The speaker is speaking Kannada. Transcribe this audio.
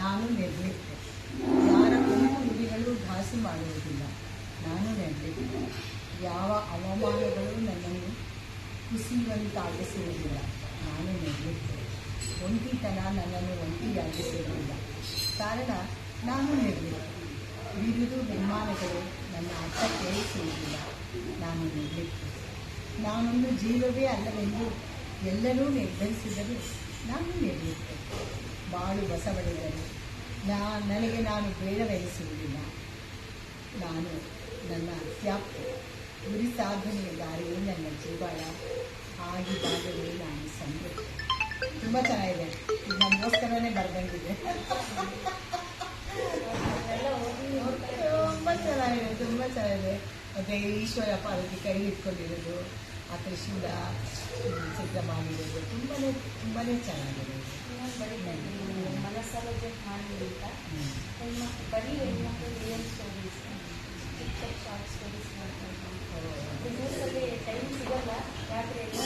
ನಾನು ನೆಗ್ಲೆಕ್ಟ್ ಯಾರ ಗುಂಪು ನುಡಿಗಳು ಘಾಸಿ ಮಾಡುವುದಿಲ್ಲ. ನಾನು ನೆಗ್ಲೆಕ್ಟ್ ಯಾವ ಅವಮಾನಗಳು ನನ್ನನ್ನು ಕುಸಿಯುವಂತಾಗಿಸುವುದಿಲ್ಲ. ನಾನು ನೆಗ್ಲೆಕ್ಟ್ ಒಂಟಿತನ ನನ್ನನ್ನು ಒಂಟಿಯಾಗಿಸುವುದಿಲ್ಲ. ಕಾರಣ, ನಾನು ನೆಗ್ಲೆಕ್ಟ್ ಬಿರುದು ವಿಮಾನಗಳು ನನ್ನ ಅರ್ಥ ಕೇಳಿಸುವುದಿಲ್ಲ ನಾನು ನೆಗ್ಲೆಕ್ಟ್ ನಾನೊಂದು ಜೀವವೇ ಅಲ್ಲವೆಂದು ಎಲ್ಲರೂ ನಿರ್ಧರಿಸಿದರೆ ನಾನು ನಿರ್ಲಿಪ್ತೆ. ಬಾಳು ಬಸವಳಿದರು ನಾ, ನನಗೆ ನಾನು ಬೇಡವೆನಿಸುವುದಿಲ್ಲ ನಾನು ನನ್ನ ಅತ್ಯಾಪ್ತೆ, ಗುರಿ ಸಾಧನೆಯ ದಾರಿಯೇ ನನ್ನ ಜೀವಾಳ ಆಗಿದ್ದಾಗಲೇ ನಾನು ಸಂತೃಪ್ತಿ ತುಂಬ ಚೆನ್ನಾಗಿದೆ. ಇದು ನಮಗೋಸ್ಕರನೇ ಬರ್ದಂಗಿದೆ. ತುಂಬ ಚೆನ್ನಾಗಿದೆ ತುಂಬ ಚೆನ್ನಾಗಿದೆ. ಮತ್ತು ಈಶ್ವರಪ್ಪ ಅದಕ್ಕೆ ಕೈ ಇಟ್ಕೊಂಡಿರೋದು ಆ ತ್ರಿಶೂಲ ಚಿತ್ರ ಮಾಡಿರೋದು ತುಂಬಾ ತುಂಬಾ ಚೆನ್ನಾಗಿದೆ. ಇನ್ನೊಂದು ಬರೀತಾರೆ ಮನಸ್ಸಲ್ಲಿ ಜಟ್ ಮಾಡಿ ಅಂತ ಹ್ಮ್. ಹೆಣ್ಮಕ್ಳು ಬರೀ ಹೆಣ್ಮಕ್ಳು ರಿಯಲ್ ಸ್ಟೋರೀಸ್ ಚಿಕ್ಕ ಶಾರ್ಟ್ ಸ್ಟೋರೀಸ್ ಮಾಡ್ತಾರೆ ಬಿಸ್ನೆಸ್ಸಲ್ಲಿ ಟೈಮ್ ಸಿಗಲ್ಲ ರಾತ್ರಿ ಎಲ್ಲ